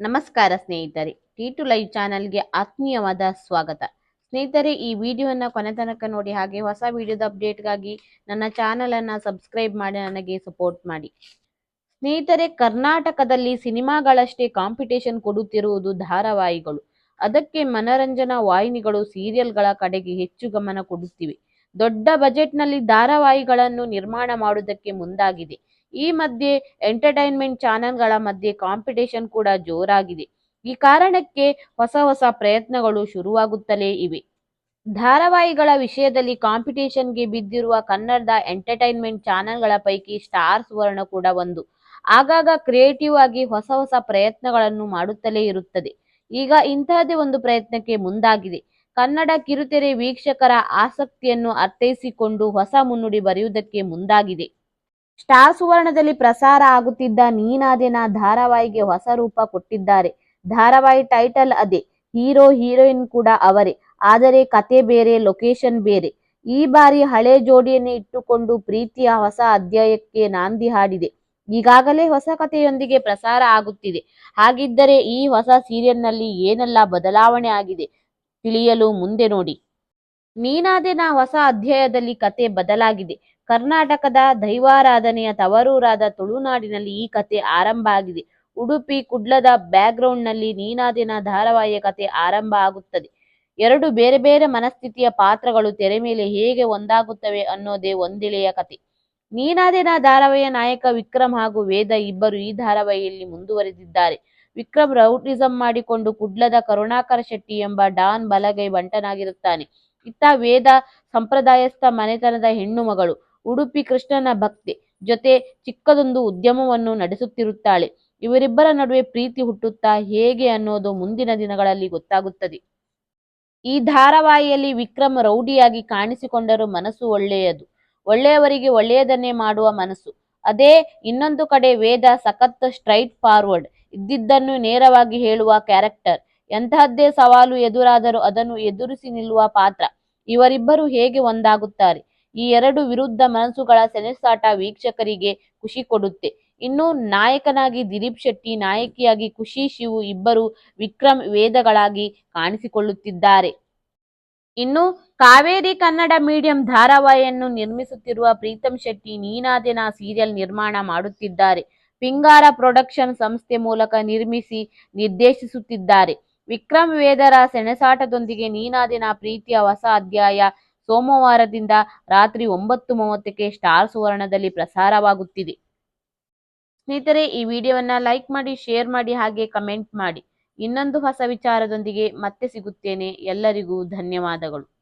ನಮಸ್ಕಾರ ಸ್ನೇಹಿತರೆ T to live ಚಾನಲ್ಗೆ ಆತ್ಮೀಯವಾದ ಸ್ವಾಗತ. ಸ್ನೇಹಿತರೆ, ಈ ವಿಡಿಯೋನ ಕೊನೆ ತನಕ ನೋಡಿ ಹಾಗೆ ಹೊಸ ವಿಡಿಯೋದ ಅಪ್ಡೇಟ್ಗಾಗಿ ನನ್ನ ಚಾನಲನ್ನು ಸಬ್ಸ್ಕ್ರೈಬ್ ಮಾಡಿ, ನನಗೆ ಸಪೋರ್ಟ್ ಮಾಡಿ. ಸ್ನೇಹಿತರೆ, ಕರ್ನಾಟಕದಲ್ಲಿ ಸಿನಿಮಾಗಳಷ್ಟೇ ಕಾಂಪಿಟೇಷನ್ ಕೊಡುತ್ತಿರುವುದು ಧಾರಾವಾಹಿಗಳು. ಅದಕ್ಕೆ ಮನರಂಜನಾ ವಾಹಿನಿಗಳು ಸೀರಿಯಲ್ಗಳ ಕಡೆಗೆ ಹೆಚ್ಚು ಗಮನ ಕೊಡುತ್ತಿವೆ. ದೊಡ್ಡ ಬಜೆಟ್ನಲ್ಲಿ ಧಾರಾವಾಹಿಗಳನ್ನು ನಿರ್ಮಾಣ ಮಾಡುವುದಕ್ಕೆ ಮುಂದಾಗಿದೆ. ಈ ಮಧ್ಯೆ ಎಂಟರ್ಟೈನ್ಮೆಂಟ್ ಚಾನೆಲ್ಗಳ ಮಧ್ಯೆ ಕಾಂಪಿಟೇಷನ್ ಕೂಡ ಜೋರಾಗಿದೆ. ಈ ಕಾರಣಕ್ಕೆ ಹೊಸ ಹೊಸ ಪ್ರಯತ್ನಗಳು ಶುರುವಾಗುತ್ತಲೇ ಇವೆ. ಧಾರಾವಾಹಿಗಳ ವಿಷಯದಲ್ಲಿ ಕಾಂಪಿಟೇಷನ್ಗೆ ಬಿದ್ದಿರುವ ಕನ್ನಡದ ಎಂಟರ್ಟೈನ್ಮೆಂಟ್ ಚಾನೆಲ್ಗಳ ಪೈಕಿ ಸ್ಟಾರ್ ಸುವರ್ಣ ಕೂಡ ಒಂದು. ಆಗಾಗ ಕ್ರಿಯೇಟಿವ್ ಆಗಿ ಹೊಸ ಹೊಸ ಪ್ರಯತ್ನಗಳನ್ನು ಮಾಡುತ್ತಲೇ ಇರುತ್ತದೆ. ಈಗ ಇಂತಹದೇ ಒಂದು ಪ್ರಯತ್ನಕ್ಕೆ ಮುಂದಾಗಿದೆ. ಕನ್ನಡ ಕಿರುತೆರೆ ವೀಕ್ಷಕರ ಆಸಕ್ತಿಯನ್ನು ಅರ್ಥೈಸಿಕೊಂಡು ಹೊಸ ಮುನ್ನುಡಿ ಬರೆಯುವುದಕ್ಕೆ ಮುಂದಾಗಿದೆ. ಸ್ಟಾರ್ ಸುವರ್ಣದಲ್ಲಿ ಪ್ರಸಾರ ಆಗುತ್ತಿದ್ದ ನೀನಾದೆನ ಧಾರಾವಾಹಿಗೆ ಹೊಸ ರೂಪ ಕೊಟ್ಟಿದ್ದಾರೆ. ಧಾರಾವಾಹಿ ಟೈಟಲ್ ಅದೇ, ಹೀರೋ, ಹೀರೋಯಿನ್ ಕೂಡ ಅವರೇ. ಆದರೆ ಕತೆ ಬೇರೆ, ಲೊಕೇಶನ್ ಬೇರೆ. ಈ ಬಾರಿ ಹಳೆ ಜೋಡಿಯನ್ನೇ ಇಟ್ಟುಕೊಂಡು ಪ್ರೀತಿಯ ಹೊಸ ಅಧ್ಯಾಯಕ್ಕೆ ನಾಂದಿ ಹಾಡಿದೆ. ಈಗಾಗಲೇ ಹೊಸ ಕಥೆಯೊಂದಿಗೆ ಪ್ರಸಾರ ಆಗುತ್ತಿದೆ. ಹಾಗಿದ್ದರೆ ಈ ಹೊಸ ಸೀರಿಯಲ್ನಲ್ಲಿ ಏನೆಲ್ಲ ಬದಲಾವಣೆ ಆಗಿದೆ ತಿಳಿಯಲು ಮುಂದೆ ನೋಡಿ. ನೀನಾದೆನ ಹೊಸ ಅಧ್ಯಾಯದಲ್ಲಿ ಕತೆ ಬದಲಾಗಿದೆ. ಕರ್ನಾಟಕದ ದೈವಾರಾಧನೆಯ ತವರೂರಾದ ತುಳುನಾಡಿನಲ್ಲಿ ಈ ಕತೆ ಆರಂಭ ಆಗಿದೆ. ಉಡುಪಿ ಕುಡ್ಲದ ಬ್ಯಾಕ್ಗ್ರೌಂಡ್ನಲ್ಲಿ ನೀನಾದಿನ ಧಾರಾವಾಹಿಯ ಕತೆ ಆರಂಭ ಆಗುತ್ತದೆ. ಎರಡು ಬೇರೆ ಬೇರೆ ಮನಸ್ಥಿತಿಯ ಪಾತ್ರಗಳು ತೆರೆ ಮೇಲೆ ಹೇಗೆ ಒಂದಾಗುತ್ತವೆ ಅನ್ನೋದೇ ಒಂದೆಳೆಯ ಕತೆ. ನೀನಾದಿನ ಧಾರಾವಾಹಿಯ ನಾಯಕ ವಿಕ್ರಮ್ ಹಾಗೂ ವೇದ ಇಬ್ಬರು ಈ ಧಾರಾವಾಹಿಯಲ್ಲಿ ಮುಂದುವರೆದಿದ್ದಾರೆ. ವಿಕ್ರಮ್ ರೌಟಿಸಂ ಮಾಡಿಕೊಂಡು ಕುಡ್ಲದ ಕರುಣಾಕರ ಶೆಟ್ಟಿ ಎಂಬ ಡಾನ್ ಬಲಗೈ ಬಂಟನಾಗಿರುತ್ತಾನೆ ಇತ್ತ ವೇದ ಸಂಪ್ರದಾಯಸ್ಥ ಮನೆತನದ ಹೆಣ್ಣು ಮಗಳು. ಉಡುಪಿ ಕೃಷ್ಣನ ಭಕ್ತಿ ಜೊತೆ ಚಿಕ್ಕದೊಂದು ಉದ್ಯಮವನ್ನು ನಡೆಸುತ್ತಿರುತ್ತಾಳೆ. ಇವರಿಬ್ಬರ ನಡುವೆ ಪ್ರೀತಿ ಹುಟ್ಟುತ್ತಾ ಹೇಗೆ ಅನ್ನೋದು ಮುಂದಿನ ದಿನಗಳಲ್ಲಿ ಗೊತ್ತಾಗುತ್ತದೆ. ಈ ಧಾರಾವಾಹಿಯಲ್ಲಿ ವಿಕ್ರಮ್ ರೌಡಿಯಾಗಿ ಕಾಣಿಸಿಕೊಂಡರೂ ಮನಸ್ಸು ಒಳ್ಳೆಯದು. ಒಳ್ಳೆಯವರಿಗೆ ಒಳ್ಳೆಯದನ್ನೇ ಮಾಡುವ ಮನಸ್ಸು. ಅದೇ ಇನ್ನೊಂದು ಕಡೆ ವೇದ ಸಖತ್ ಸ್ಟ್ರೈಟ್ ಫಾರ್ವರ್ಡ್ ಇದ್ದಿದ್ದನ್ನು ನೇರವಾಗಿ ಹೇಳುವ ಕ್ಯಾರೆಕ್ಟರ್. ಎಂತಹದ್ದೇ ಸವಾಲು ಎದುರಾದರೂ ಅದನ್ನು ಎದುರಿಸಿ ನಿಲ್ಲುವ ಪಾತ್ರ. ಇವರಿಬ್ಬರು ಹೇಗೆ ಒಂದಾಗುತ್ತಾರೆ? ಈ ಎರಡು ವಿರುದ್ಧ ಮನಸ್ಸುಗಳ ಸೆಣಸಾಟ ವೀಕ್ಷಕರಿಗೆ ಖುಷಿ ಕೊಡುತ್ತೆ. ಇನ್ನು ನಾಯಕನಾಗಿ ದಿಲೀಪ್ ಶೆಟ್ಟಿ, ನಾಯಕಿಯಾಗಿ ಖುಷಿ ಶಿವು ಇಬ್ಬರು ವಿಕ್ರಮ್ ವೇದಗಳಾಗಿ ಕಾಣಿಸಿಕೊಳ್ಳುತ್ತಿದ್ದಾರೆ. ಇನ್ನು ಕಾವೇರಿ ಕನ್ನಡ ಮೀಡಿಯಂ ಧಾರಾವಾಹಿಯನ್ನು ನಿರ್ಮಿಸುತ್ತಿರುವ ಪ್ರೀತಂ ಶೆಟ್ಟಿ ನೀನಾದೆನ ಸೀರಿಯಲ್ ನಿರ್ಮಾಣ ಮಾಡುತ್ತಿದ್ದಾರೆ. ಪಿಂಗಾರ ಪ್ರೊಡಕ್ಷನ್ ಸಂಸ್ಥೆ ಮೂಲಕ ನಿರ್ಮಿಸಿ ನಿರ್ದೇಶಿಸುತ್ತಿದ್ದಾರೆ. ವಿಕ್ರಮ್ ವೇದರ ಸೆಣಸಾಟದೊಂದಿಗೆ ನೀನಾದಿನ ಪ್ರೀತಿಯ ಹೊಸ ಅಧ್ಯಾಯ. ಸೋಮವಾರದಿಂದ ರಾತ್ರಿ ಒಂಬತ್ತು ಮೂವತ್ತಕ್ಕೆ ಸ್ಟಾರ್ ಸುವರ್ಣದಲ್ಲಿ ಪ್ರಸಾರವಾಗುತ್ತಿದೆ. ಸ್ನೇಹಿತರೆ, ಈ ವಿಡಿಯೋವನ್ನ ಲೈಕ್ ಮಾಡಿ, ಶೇರ್ ಮಾಡಿ, ಹಾಗೆ ಕಮೆಂಟ್ ಮಾಡಿ. ಇನ್ನೊಂದು ಹೊಸ ವಿಚಾರದೊಂದಿಗೆ ಮತ್ತೆ ಸಿಗುತ್ತೇನೆ. ಎಲ್ಲರಿಗೂ ಧನ್ಯವಾದಗಳು.